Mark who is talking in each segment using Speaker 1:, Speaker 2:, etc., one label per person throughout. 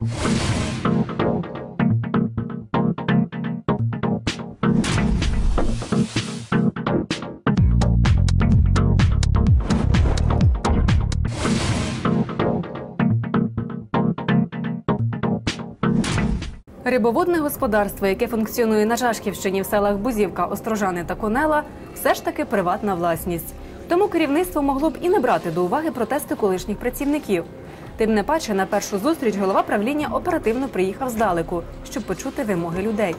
Speaker 1: Рибоводне господарство, яке функціонує на Жашківщині в селах Бузівка, Острожани та Конела, все ж таки приватна власність. Тому керівництво могло б і не брати до уваги протести колишніх працівників. Тим не паче, на першу зустріч голова правління оперативно приїхав здалеку, щоб почути вимоги людей.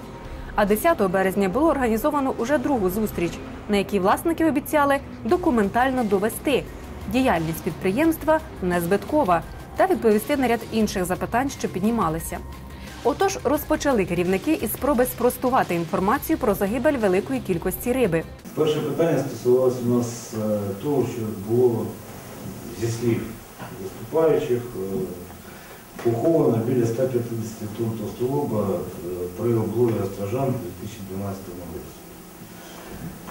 Speaker 1: А 10 березня було організовано уже другу зустріч, на якій власники обіцяли документально довести діяльність підприємства незбиткова та відповісти на ряд інших запитань, що піднімалися. Отож, розпочали керівники із спроби спростувати інформацію про загибель великої кількості риби.
Speaker 2: Перше питання стосувалося у нас е, того, що було зі слів виступаючих е, поховано біля 150 тонн товстолоба е, при облові Острожан у 2012 році.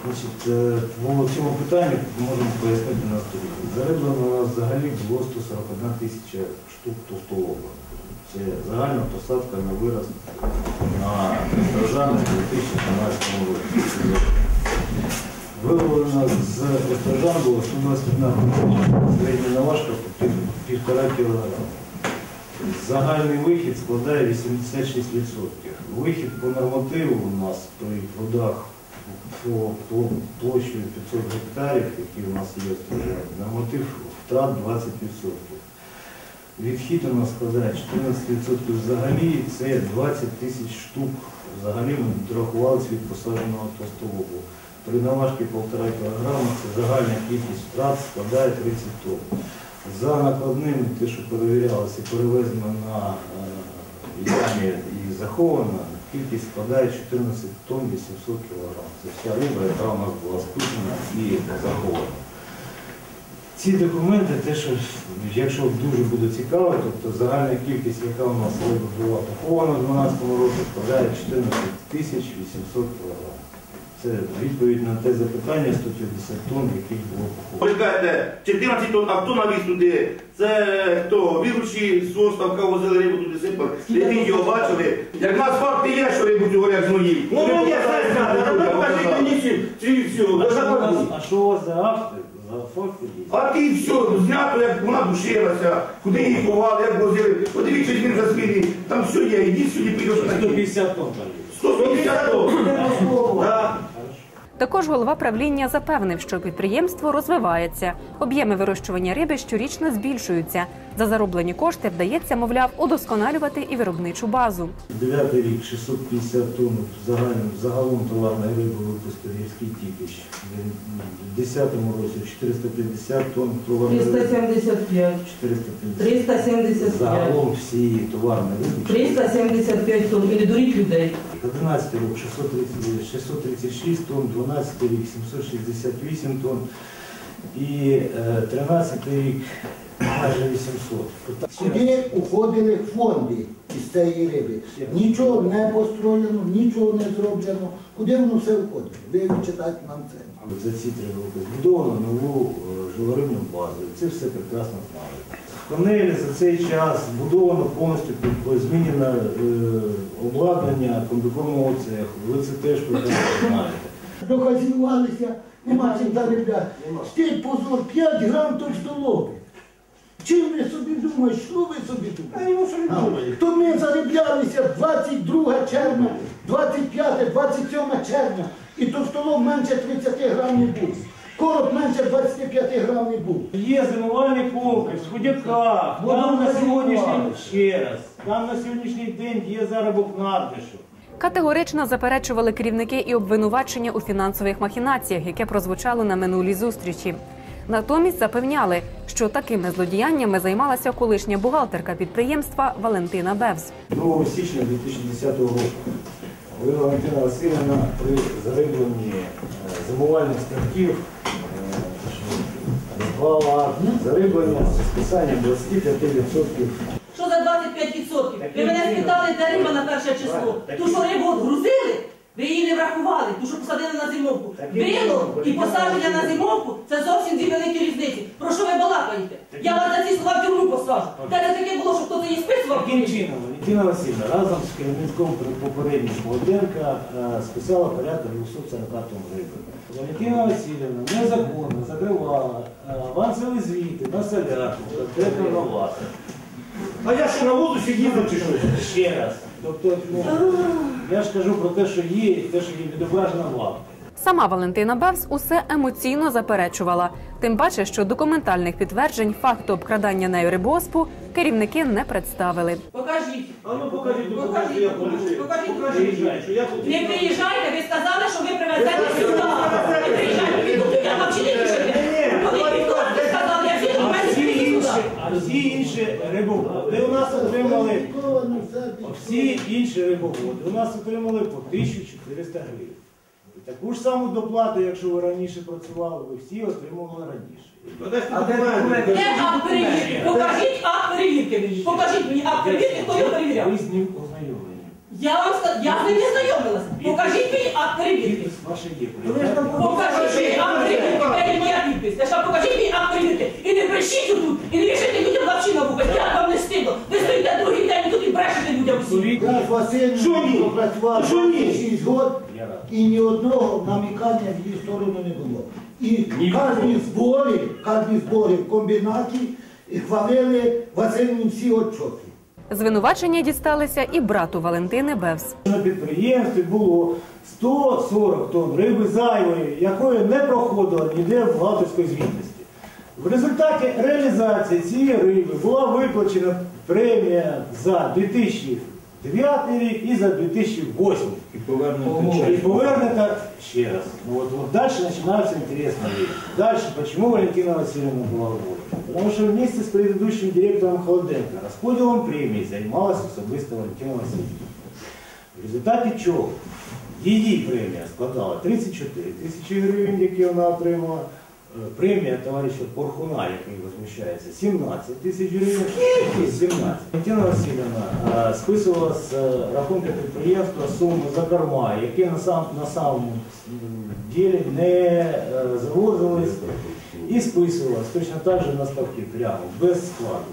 Speaker 2: Значить, е, цьому питанню можемо пояснити наступне. Зариблено у нас взагалі було 141 тисяча штук товстолоба. Це загальна посадка на вираз на Острожани у 2012 році. Виловлено з Острожан було 121 тисяча, середня наважка півтора кілограма. Загальний вихід складає 86%. Вихід по нормативу у нас при водах по площею 500 гектарів, які у нас є, норматив втрат 20%. Відхід у нас складає 14% взагалі, це 20 тисяч штук. Взагалі ми дорахувалися від посадженого товстолобу. Наважці 1,5 кг це загальна кількість втрат складає 30 тонн. За накладними, те, що перевірялося, перевезено на е, ямі і заховано, кількість складає 14 тонн 800 кг. Це вся риба, яка у нас була спущена і захована. Ці документи, те, що якщо дуже буде цікаво, тобто загальна кількість, яка у нас була похована в 2012 році, складає 14 тисяч 800 кг. Це відповідь на те запитання 150 тонн, яких було поховано.
Speaker 3: Ви кажете, 14 тонн, а хто навіз туди? Це хто? Віручі з оставка возили рибу туди сипали. Ви відео бачили? Як нас факти є, що рибу цю горять змої. Ну, ну, я знаю, знаю, ну, покажіть мені ці, ці всю.
Speaker 2: А що у вас- А що у вас за? За факти є?
Speaker 3: А ти все, знято, як вона душилася, куди її ховали, як возили. Подивіться, він вже зміни. Там все є, ідіть сюди, підеш на
Speaker 2: 150 тонн там є.
Speaker 3: 150 тонн.
Speaker 1: Також голова правління запевнив, що підприємство розвивається. Об'єми вирощування риби щорічно збільшуються. За зароблені кошти вдається, мовляв, удосконалювати і виробничу базу.
Speaker 2: Дев'ятий рік 650 тонн загалом, загалом товарної риби випустив гірський тікіч. В 2010 році 450 тонн товарної риби.
Speaker 4: 375,
Speaker 2: 450.
Speaker 4: 375,
Speaker 2: Загалом всієї товарної риби.
Speaker 4: 375 тонн. І не дуріть людей.
Speaker 2: 11 рік 630 636 тонн, 12 рік 768 тонн і е, 13 рік майже 800.
Speaker 5: Куди уходили фонди із цієї риби? Нічого не построєно, нічого не зроблено. Куди воно все входить? Ви відчитайте нам це.
Speaker 2: За ці три роки збудовано нову е, жилорибну базу. Це все прекрасно знали. В Конелі за цей час збудовано повністю змінено е, обладнання комбікормового цеху. Ви це теж прекрасно знаєте.
Speaker 5: Дохазівалися, нема чим заробляти. Стить позор, 5 грам товстолоби. Чим ви собі думаєте, що ви собі думаєте? То ми зароблялися 22 червня, 25, 27 червня, і товстолоб менше 30 грам не був. Короб менше 25 грам не був.
Speaker 6: Є зимувальний комплекс, в Ходяках, там на сьогоднішній ще раз, там на сьогоднішній день є заробок надпишу.
Speaker 1: Категорично заперечували керівники і обвинувачення у фінансових махінаціях, яке прозвучало на минулій зустрічі. Натомість запевняли, що такими злодіяннями займалася колишня бухгалтерка підприємства Валентина Бевз.
Speaker 2: 2 січня 2010 року Валентина Васильівна, при зарибленні е, зимувальних ставків е, назвала зариблення з списанням 25%.
Speaker 4: Що за 25%? Ви мене спитали, де риба на перше число? Ту, що рибу грузили? Ви її не врахували, ту, що посадили на зимовку. Вилов і посадження на зимовку це зовсім дві великі різниці. Про що ви балакаєте? Я вас за ці слова в тюрму посажу. Де це таке було, що хтось її списував?
Speaker 2: Таким чином, Валентина Васильівна разом з керівником попереднього Володенка е, списала порядка 240 тонн риби. Валентина Васильівна незаконно закривала е, авансові звіти на солярку, власне.
Speaker 3: А я що на воздусі їздив чи що?
Speaker 2: Ще раз. Тобто, ну, я ж кажу про те, що є, і те, що є відображено в лапі.
Speaker 1: Сама Валентина Бевс усе емоційно заперечувала. Тим паче, що документальних підтверджень факту обкрадання нею рибоспу керівники не представили.
Speaker 4: Покажіть.
Speaker 3: А ну покажіть, ну,
Speaker 4: Покажіть,
Speaker 3: покажіть, я
Speaker 4: покажіть.
Speaker 3: Покажіть, що я.
Speaker 4: Не приїжджайте, ви сказали, що ви привезете сюди. Не приїжджайте, ви тут я вам чи не пишете? Коли вівторок ви сказали, я всі
Speaker 2: А
Speaker 4: документи
Speaker 2: всі
Speaker 4: привезу
Speaker 2: інші,
Speaker 4: сюди.
Speaker 2: а всі інші рибоводи у нас отримали, всі інші рибоводи у нас отримали по 1400 гривень. І таку ж саму доплату, якщо ви раніше працювали, ви всі отримували раніше.
Speaker 3: А де документи?
Speaker 4: Де акт перевірки? Покажіть акт перевірки. Покажіть мені акт перевірки, хто його перевіряв.
Speaker 2: Ви з ним ознайомлені.
Speaker 4: Я вам ска- я з ним не знайомилася. Покажіть мені акт перевірки.
Speaker 2: Ваше є.
Speaker 4: Покажіть мені акт перевірки. Я покажіть мені акт перевірки. І не брешіть тут, і не брешете людям усім.
Speaker 5: Я з Василем
Speaker 3: Що ні?
Speaker 5: попрацював
Speaker 3: Що ні?
Speaker 5: 26 років, і ні одного намікання в її сторону не було. І кожні збори, кожні збори в комбінаті хвалили Василю всі отчоти.
Speaker 1: Звинувачення дісталися і брату Валентини Бевс.
Speaker 2: На підприємстві було 140 тонн риби зайвої, якої не проходило ніде в бухгалтерської звітності. В результаті реалізації цієї риби була виплачена премія за 2009 рік і за 2008.
Speaker 3: І повернути
Speaker 2: И повернуто ще раз. Ну, Вот, вот дальше начинается интересная вещь. Дальше, почему Валентина Васильевна была уволена? Потому что вместе с предыдущим директором Холоденко расподілом премії займалась особисто Валентина Васильівна. В результаті чого? Її премія складала 34 тисячі гривень, які вона отримала. Е, Премія товариша Порхуна, який возмущається, 17 тисяч гривень. Тільки 17. Валентина Васильівна е, списувала з е, рахунку підприємства суму за корма, які на, сам, на самому ділі не завозились і списувалась точно так же на ставки прямо, без складу.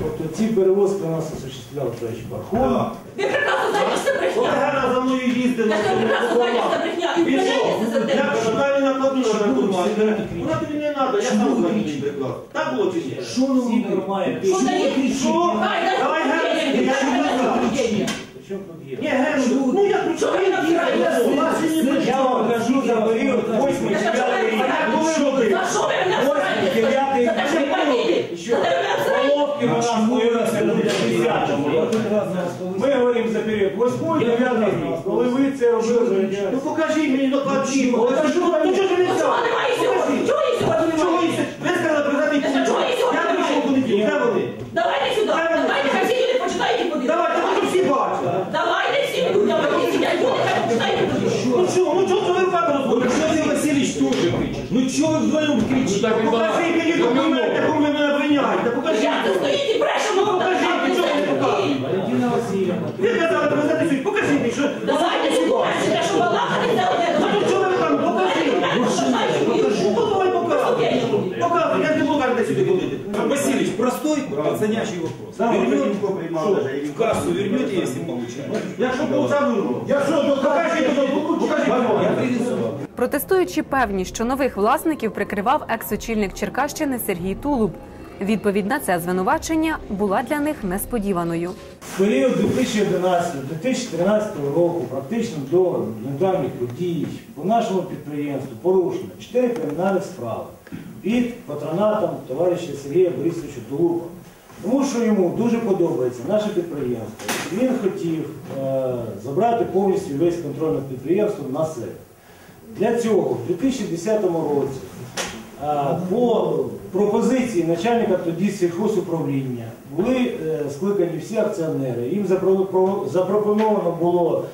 Speaker 2: Тобто ці перевозки у нас осуществляв товариш Пархон.
Speaker 4: Ви прекрасно знаєте, що це брехня.
Speaker 3: Олега за мною їздила.
Speaker 4: Я ж прекрасно знаю, що це брехня. І
Speaker 3: Він що?
Speaker 4: впевняєтеся за те.
Speaker 3: Я що далі накладу на рахунок. Вона тобі не треба, я сам знаю прекрасно. Так було чи ні?
Speaker 2: Всі корма, які...
Speaker 4: Що дає?
Speaker 3: Що? Давай,
Speaker 4: мені
Speaker 3: я не знаю. Ні, Ген, ну я тут
Speaker 4: Що ви набираєте?
Speaker 2: Я вам кажу за період 8
Speaker 4: Я за що ви
Speaker 2: 9 рік. Що ви?
Speaker 4: За що ви мене
Speaker 2: 8
Speaker 4: обсираєте?
Speaker 2: 9
Speaker 4: За те, що ви бандити?
Speaker 2: Що?
Speaker 4: За те, що ви мене обсираєте?
Speaker 2: Головки у нас появилися на 10 Ми говоримо за період 8 9 рік. Коли ви це робили,
Speaker 3: Ну покажи мені докладні. Покажи, ну чого ж ви не
Speaker 4: Чого
Speaker 3: взяли?
Speaker 4: Чого їх сьогодні
Speaker 3: Чого
Speaker 4: немає?
Speaker 3: їх? Ви сказали призати
Speaker 4: Та чого їх сьогодні немає?
Speaker 3: Де вони?
Speaker 4: Давайте сюди. Давайте, хай всі люди почитають і подивляться.
Speaker 3: Давайте, ви всі бачили.
Speaker 4: Давайте всі людям, які сидять, люди, хай почитають і подивляться.
Speaker 3: Ну що, ну чого ви руками розбудете?
Speaker 7: Олексій Васильович теж кричить. Ну чого ви вдвоєм кричите?
Speaker 3: Покажи мені документи, мене обвиняєте. Покажи.
Speaker 4: Я стоїть і брешемо.
Speaker 3: Покажи, нічого не показує. Ви казали привезти сюди. Покажи що...
Speaker 4: Давайте сюди, що балакати, це одне.
Speaker 3: Ну чого ви там? Покажи.
Speaker 4: Покажи.
Speaker 3: Ну давай показуй. Показуй, я не буду кажете сюди ходити.
Speaker 7: Васильевич, простой пацанячий вопрос. Вернет, в кассу вернете, если получаете?
Speaker 3: Якщо був забув.
Speaker 5: Я що,
Speaker 3: Покажи
Speaker 5: доказую,
Speaker 3: мені, покажи
Speaker 7: Я
Speaker 3: мені.
Speaker 7: принесу.
Speaker 1: Певні, що нових власників прикривав екс-очільник Черкащини Сергій Тулуб. Відповідь на це звинувачення була для них несподіваною.
Speaker 2: В період 2011-2013 року, практично до недавніх подій, по нашому підприємству порушено 4 кримінальних справи під патронатом товариша Сергія Борисовича Тулупа. Тому що йому дуже подобається наше підприємство. Він хотів е, забрати повністю весь контроль над підприємством на себе. Для цього в 2010 році По пропозиції начальника тоді сільхозуправління були е, скликані всі акціонери. Їм запропоновано було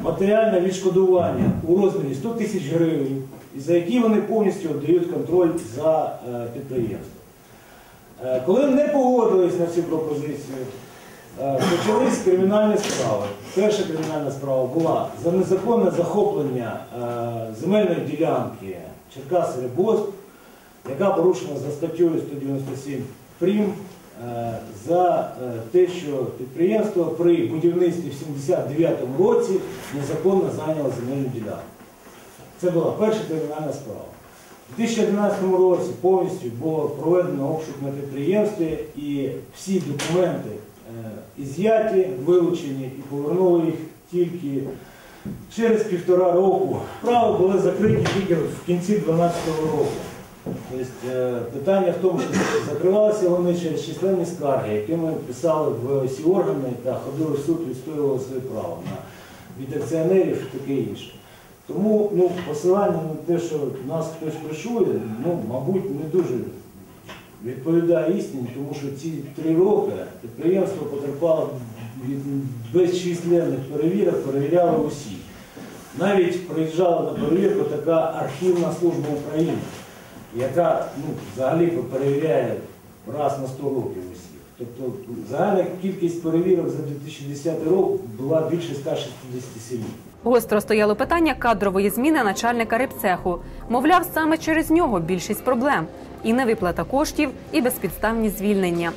Speaker 2: матеріальне відшкодування у розмірі 100 тисяч гривень, за які вони повністю віддають контроль за е, підприємством. Е, Коли не погодились на цю пропозицію, Почались кримінальні справи. Перша кримінальна справа була за незаконне захоплення е, земельної ділянки Черкаси Рибост, яка порушена за статтею 197 прим. е, За е, те, що підприємство при будівництві в 79-му році незаконно зайняло земельну ділянку. Це була перша кримінальна справа. У 2011 році повністю було проведено обшук на підприємстві і всі документи е, із'яті, вилучені і повернули їх тільки через півтора року. Справи були закриті тільки в кінці 2012 року. Тобто, е, питання в тому, що закривалися вони через численні скарги, які ми писали в всі органи та ходили в суд, відстоювали своє право на від акціонерів і таке інше. Тому ну, посилання на те, що нас хтось кришує, ну, мабуть, не дуже відповідає істині, тому що ці три роки підприємство потерпало від безчисленних перевірок, перевіряли усі. Навіть приїжджала на перевірку така архівна служба України, яка ну, взагалі перевіряє раз на 100 років усіх. Тобто загальна кількість перевірок за 2010 рік була більше 167.
Speaker 1: Гостро стояло питання кадрової зміни начальника рибцеху. Мовляв, саме через нього більшість проблем і невиплата коштів, і безпідставні звільнення.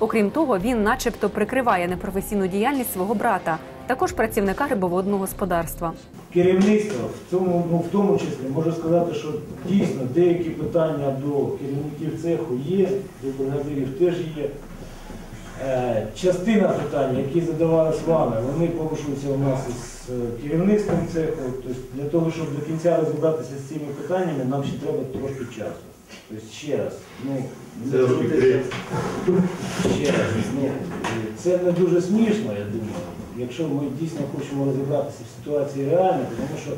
Speaker 1: Окрім того, він, начебто, прикриває непрофесійну діяльність свого брата, також працівника рибоводного господарства.
Speaker 2: Керівництво в цьому, ну, в тому числі можу сказати, що дійсно деякі питання до керівників цеху є, до бригадирів теж є. Е, частина питань, які задавались вами, вони порушуються у нас із е, керівництвом цеху. Тобто для того, щоб до кінця розібратися з цими питаннями, нам ще треба трошки часу. Тобто ще раз, ну,
Speaker 3: Це.
Speaker 2: Ще раз, ну, це не дуже смішно, я думаю, якщо ми дійсно хочемо розібратися в ситуації реально, тому що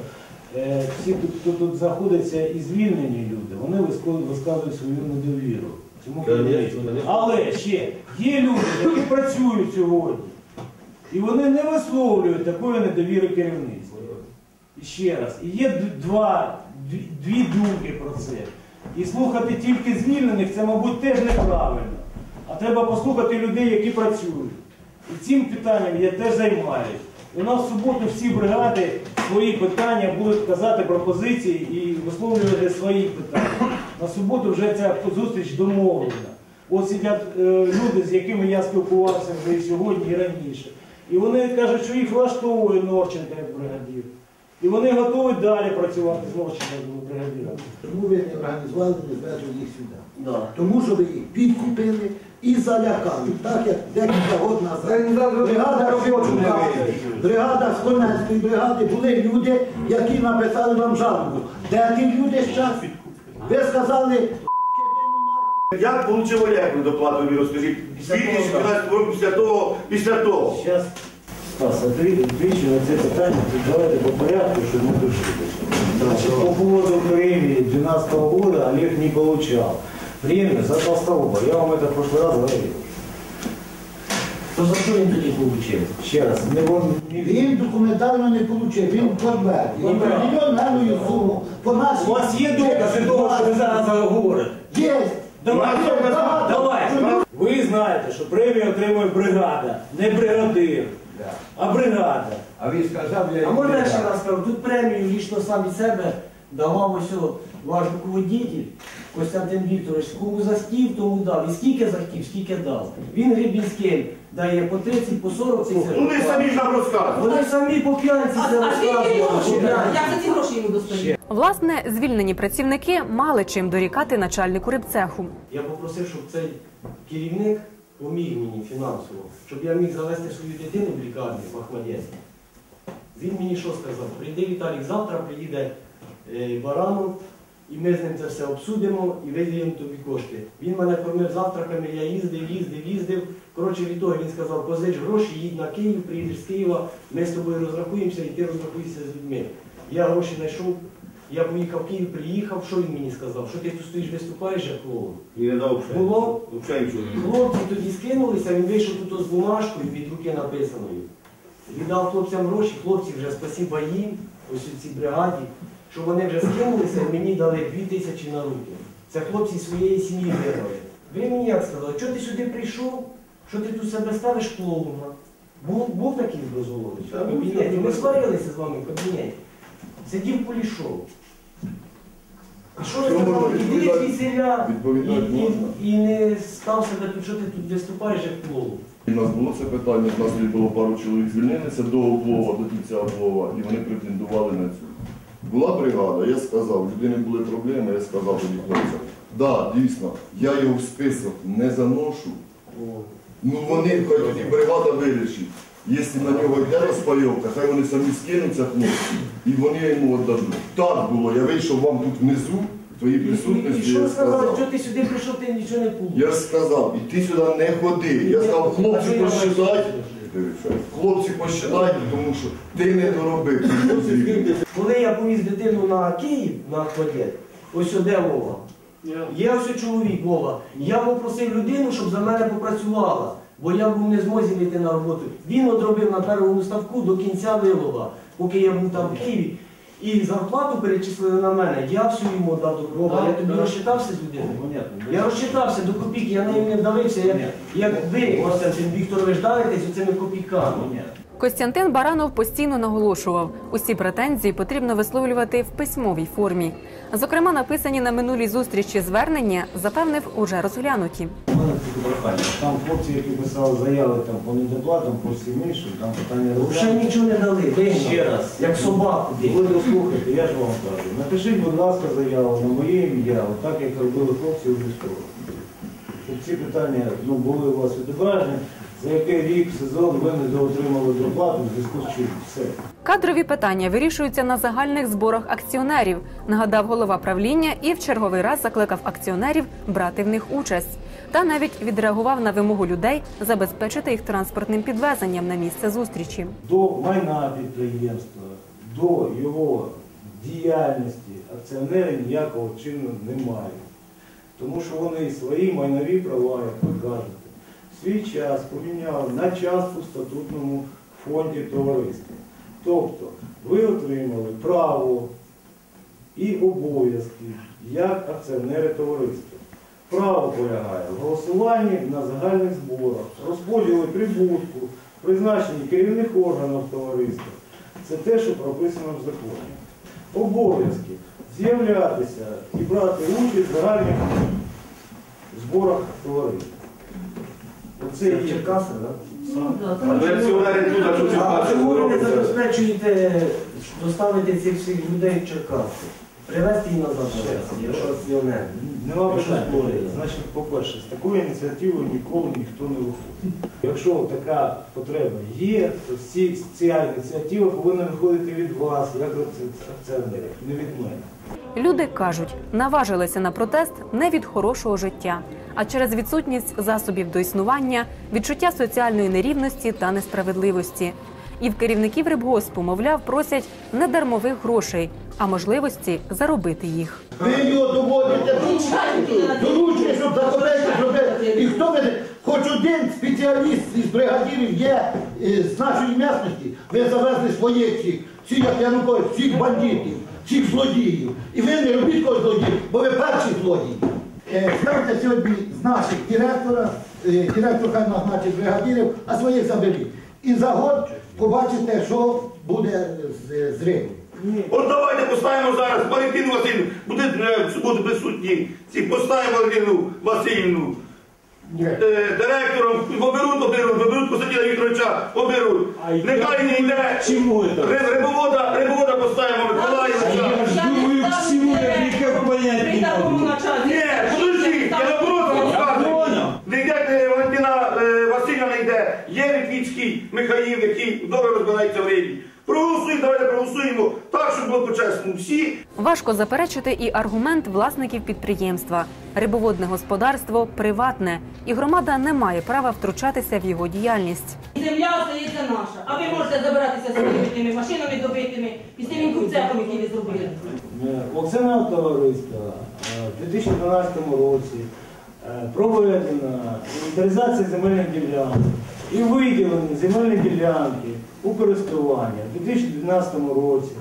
Speaker 2: е, всі хто тут знаходиться і звільнені люди, вони висказують свою недовіру. Цьому. Але ще є люди, які працюють сьогодні, і вони не висловлюють такої недовіри керівництву. І ще раз, і є два, дві думки про це. І слухати тільки звільнених це, мабуть, теж неправильно. А треба послухати людей, які працюють. І цим питанням я теж займаюся. У нас в суботу всі бригади свої питання будуть казати пропозиції і висловлювати свої питання. На суботу вже ця зустріч домовлена. От сидять е, люди, з якими я спілкувався вже і сьогодні, і раніше. І вони кажуть, що їх влаштовує Норченка як бригадір. І вони готові далі працювати з Норченком як бригадіром.
Speaker 5: Чому ви не організували, не звезли їх сюди? Тому що ви їх підкупили і залякали. Так як декілька років назад бригада Шевчука, бригада з Конецької бригади були люди, які написали вам жалобу. Де ті люди зараз? Ви сказали,
Speaker 3: Як отримав доплату, ви розкажіть? Звідки 17 років після того, після того?
Speaker 2: Зараз, Стас, відповідь на це питання, то давайте по порядку, щоб ми дошли. По поводу премии 2012 года Олег не получал. Премию за толстолоба. Я вам это в прошлый раз говорил.
Speaker 6: То за що він тоді получив?
Speaker 2: Ще раз, не вон не
Speaker 5: він документально не отримав, він подвер. Определенною суму. По нас
Speaker 6: У вас є докази того, що ви зараз говорите?
Speaker 5: Є.
Speaker 2: Давай,
Speaker 5: багато.
Speaker 6: давай.
Speaker 2: Ви знаєте, що премію отримує бригада, не бригадир, а бригада.
Speaker 8: А він сказав, я
Speaker 6: А можна я ще раз скажу, тут премію лічно сам від себе давав ось о, ваш руководитель Костянтин Вікторович, кому захотів, тому дав. І скільки захотів, скільки дав. Він Рибінський дає по 30, по 40 тисяч.
Speaker 3: Ну ви самі ж нам розказуєте.
Speaker 6: Вони самі по п'янці це
Speaker 4: а гроші?
Speaker 6: по.
Speaker 4: Як за ці гроші йому достають?
Speaker 1: Власне, звільнені працівники мали чим дорікати начальнику рибцеху.
Speaker 6: Я попросив, щоб цей керівник поміг мені фінансово, щоб я міг завести свою дитину в лікарню в Ахмадєцьку. Він мені що сказав? Прийди Віталік, завтра приїде е, Баранов, і ми з ним це все обсудимо і виділимо тобі кошти. Він мене кормив завтраками, я їздив, їздив, їздив. Коротше, від того він сказав, позич гроші, їдь на Київ, приїдеш з Києва, ми з тобою розрахуємося і ти розрахуєшся з людьми. Я гроші знайшов, я поїхав в Київ, приїхав, що він мені сказав? Що ти тут стоїш, виступаєш як клоун?
Speaker 3: І не дав взагалі.
Speaker 6: Було?
Speaker 3: Взагалі нічого.
Speaker 6: Хлопці тоді скинулися, він вийшов тут з бумажкою від руки написаною. Віддав хлопцям гроші, хлопці вже спасіба їм, ось у цій бригаді, що вони вже скинулися і мені дали дві тисячі на руки. Це хлопці своєї сім'ї виграли. Ви мені як сказали, що ти сюди прийшов? Що ти тут себе ставиш клоуна? Був, був такий
Speaker 3: такий.
Speaker 6: Ми сварилися з вами в кабінеті. Сидів полішов. І що
Speaker 8: відповідати?
Speaker 6: звідсіля і,
Speaker 8: Відповідати
Speaker 6: і,
Speaker 8: можна.
Speaker 6: і не став себе тут, що ти тут виступаєш як клоун.
Speaker 8: У нас було це питання, у нас тоді було пару чоловік звільнилися до облова, до кінця облова, і вони претендували на цю. Була бригада, я сказав, у людини були проблеми, я сказав тоді хлопцям. Да, дійсно, я його в список не заношу. Ну вони, хай тоді бригада вирішить. Якщо на нього йде розпайовка, хай вони самі скинуться хлопці, і вони йому віддадуть. Так було, я вийшов вам тут внизу, в твоїй
Speaker 6: І, і, і що
Speaker 8: я
Speaker 6: сказав, що ти сюди прийшов, ти нічого не получиш.
Speaker 8: Я ж сказав, і ти сюди не ходи. Я сказав, хлопці посчитай. Хлопці посчитайте, тому що ти не доробив.
Speaker 6: Коли я повіз дитину на Київ, на Ахмадєт, ось де Вова. Є ось чоловік Вова. Я попросив людину, щоб за мене попрацювала, бо я був не змозі вийти на роботу. Він одробив на першому ставку до кінця вилова, поки я був там в Києві. І зарплату перечислили на мене. Я всю йому дав до Вова. Я тобі розчитався з людиною. Я розчитався до копійки, я нею не вдавився, як, як ви, Константин Вікторович, давитесь оцими копійками.
Speaker 1: Костянтин Баранов постійно наголошував, усі претензії потрібно висловлювати в письмовій формі. Зокрема, написані на минулій зустрічі звернення запевнив уже розглянуті.
Speaker 2: Таке прохання. Там хлопці, які писали заяви там, по недоплатам, по всім іншим, там питання
Speaker 6: Вже
Speaker 2: розглянуті.
Speaker 6: нічого не дали, вигнали.
Speaker 2: Ще раз.
Speaker 6: Як собаку.
Speaker 2: Ви дослухайте, я ж вам кажу. Напишіть, будь ласка, заяву на моє ім'я, так як робили хлопці у військових. Щоб ці питання ну, були у вас відображені, за який рік сезон ви не доотримали доплату в зв'язку з чим. Все.
Speaker 1: Кадрові питання вирішуються на загальних зборах акціонерів, нагадав голова правління і в черговий раз закликав акціонерів брати в них участь. Та навіть відреагував на вимогу людей забезпечити їх транспортним підвезенням на місце зустрічі.
Speaker 2: до майна підприємства, до його діяльності акціонери ніякого чину мають. Тому що вони свої майнові права, як ви кажете, свій час поміняли на частку в статутному фонді товариства. Тобто ви отримали право і обов'язки як акціонери товариства. Право полягає в голосуванні на загальних зборах, розподілі прибутку, призначенні керівних органів товариства. Це те, що прописано в законі. Обов'язки з'являтися і брати участь в загальних зборах товариства. Оце є.
Speaker 6: Черкаси, так?
Speaker 3: А ви акціонери тут, а
Speaker 6: А чому ви не забезпечуєте доставити цих всіх людей в Черкаси? Привезти їх назад якщо.
Speaker 2: Нема питань. Значить, по-перше, з такою ініціативою ніколи ніхто не виходить. Якщо така потреба є, то всі, ця ініціатива повинна виходити від вас, як акціонерів, не від мене.
Speaker 1: Люди кажуть, наважилися на протест не від хорошого життя, а через відсутність засобів до існування, відчуття соціальної нерівності та несправедливості. І в керівників рибгоспу, мовляв, просять не дармових грошей, а можливості заробити їх.
Speaker 5: Ви його доводите доручення, щоб заповедати зробити. І хто ви, хоч один спеціаліст із бригадирів є е, з нашої місності, ви завезли своїх всіх, всіх, як Янукович, всіх бандитів, всіх злодіїв. І ви не робіть когось злодіїв, бо ви перші злодії. Ставте сьогодні з наших директора, е, директор хай назначить бригадирів, а своїх заберіть. І за год побачите, що буде з, з рибою.
Speaker 3: От давайте поставимо зараз Валентину Васильівну, буде е, в суботу ці поставимо Валентину Васильівну. Е, Директором оберуть, оберуть, оберуть Костянтина Вікторовича, оберуть. Нехай не йде. Рибовода, рибовода поставимо.
Speaker 7: Думаю, к всему я никак понять
Speaker 4: При
Speaker 7: не
Speaker 4: такому
Speaker 7: могу.
Speaker 4: начальстві.
Speaker 3: Ні, подожди, я наоборот вам
Speaker 7: Я
Speaker 3: скажу.
Speaker 7: понял.
Speaker 3: Не йде е, Валентина е, Васильівна не йде. Є Михаїл, який добре розбирається в рибі. Проголосуємо, давайте проголосуємо так, щоб було по-чесному. Всі
Speaker 1: Важко заперечити і аргумент власників підприємства. Рибоводне господарство приватне, і громада не має права втручатися в його діяльність.
Speaker 4: Земля остається наша. А ви можете забиратися своїми тими машинами добитими і з тим купцехом, який ви зробили.
Speaker 2: Акціонерне товариство е, в 2012 році е, проведена інвентаризація земельних ділянок і виділені земельні ділянки у користування в 2012 році.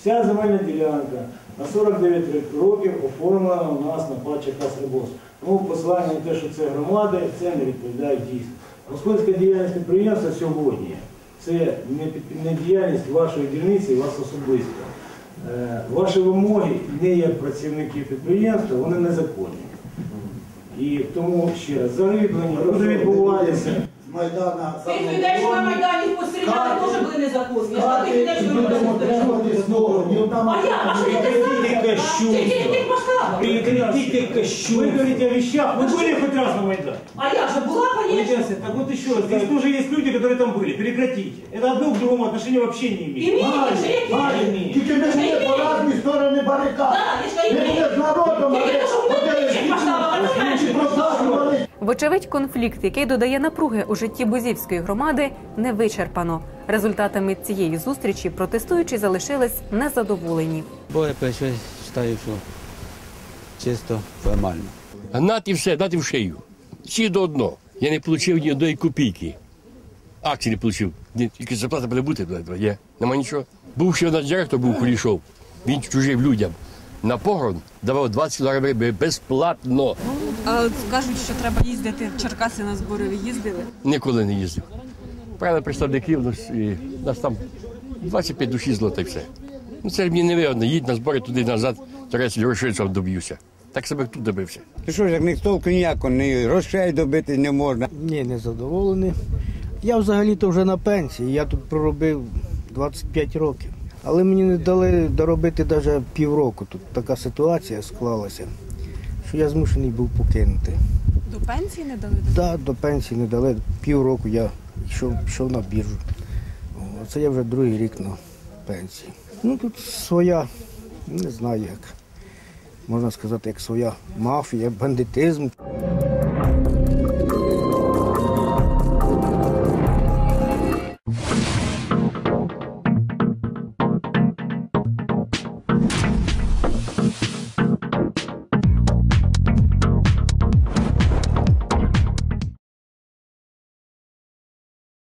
Speaker 2: Вся земельна ділянка на 49 років оформлена у нас на ПАЧ Касрибос. Тому посилання на те, що це громади, це не відповідає дійсно. Господарська діяльність підприємства сьогодні це не, не діяльність вашої дільниці, і вас особисто. Е, Ваші вимоги не як працівників підприємства, вони незаконні. І тому ще раз, зариблення буде.
Speaker 5: Майдана
Speaker 4: Тих людей, що на Майдані постріляли, теж були незаконні. Я ж тих людей, що на Майдані постріляли. А я, а що я не знаю? А Тільки не тих масштабах.
Speaker 2: Прекратите кощу. Вы говорите о вещах. Вы были хоть раз на Майдане?
Speaker 4: А я же була, конечно.
Speaker 2: Александр, Так вот еще, раз, здесь тоже есть люди, которые там были. Прекратите. Это одно к другому отношения вообще не имеет.
Speaker 4: Імеєте, вже які?
Speaker 2: Имеет.
Speaker 5: Тільки ми були по різні сторони барикад.
Speaker 4: Так, я ж
Speaker 5: Ми
Speaker 4: кажу,
Speaker 5: були з народом,
Speaker 4: Тільки те, що в
Speaker 5: але
Speaker 4: мене
Speaker 1: Вочевидь, конфлікт, який додає напруги у житті Бузівської громади, не вичерпано. Результатами цієї зустрічі протестуючі залишились незадоволені.
Speaker 9: Бо я вважаю, що чисто формально.
Speaker 10: Гнати все, дати в шию. Всі до одного. Я не отримав ні одної копійки. Акції не отримав. Тільки зарплата буде бути, є. Нема нічого. Був ще нас директор, був Кулішов. Він чужив людям. На погрон давав 20 кілограмів безплатно.
Speaker 11: А от кажуть, що треба їздити в Черкаси на збори. Ви їздили?
Speaker 10: Ніколи не їздив. Правильно представників, нас, і, нас там 25 душі злота і все. Ну це мені не вигодно. Їдь на збори туди назад, 30 грошей сам доб'юся. Так себе тут добився.
Speaker 9: Ти що ж, як ні толку ніякого, ні грошей добити не можна.
Speaker 12: Ні, не задоволений. Я взагалі-то вже на пенсії. Я тут проробив 25 років. Але мені не дали доробити навіть півроку. Тут така ситуація склалася, що я змушений був покинути.
Speaker 11: До пенсії не дали?
Speaker 12: Так, до пенсії не дали. Півроку я йшов, йшов на біржу. Це я вже другий рік на пенсії. Ну тут своя, не знаю як. Можна сказати, як своя мафія, бандитизм.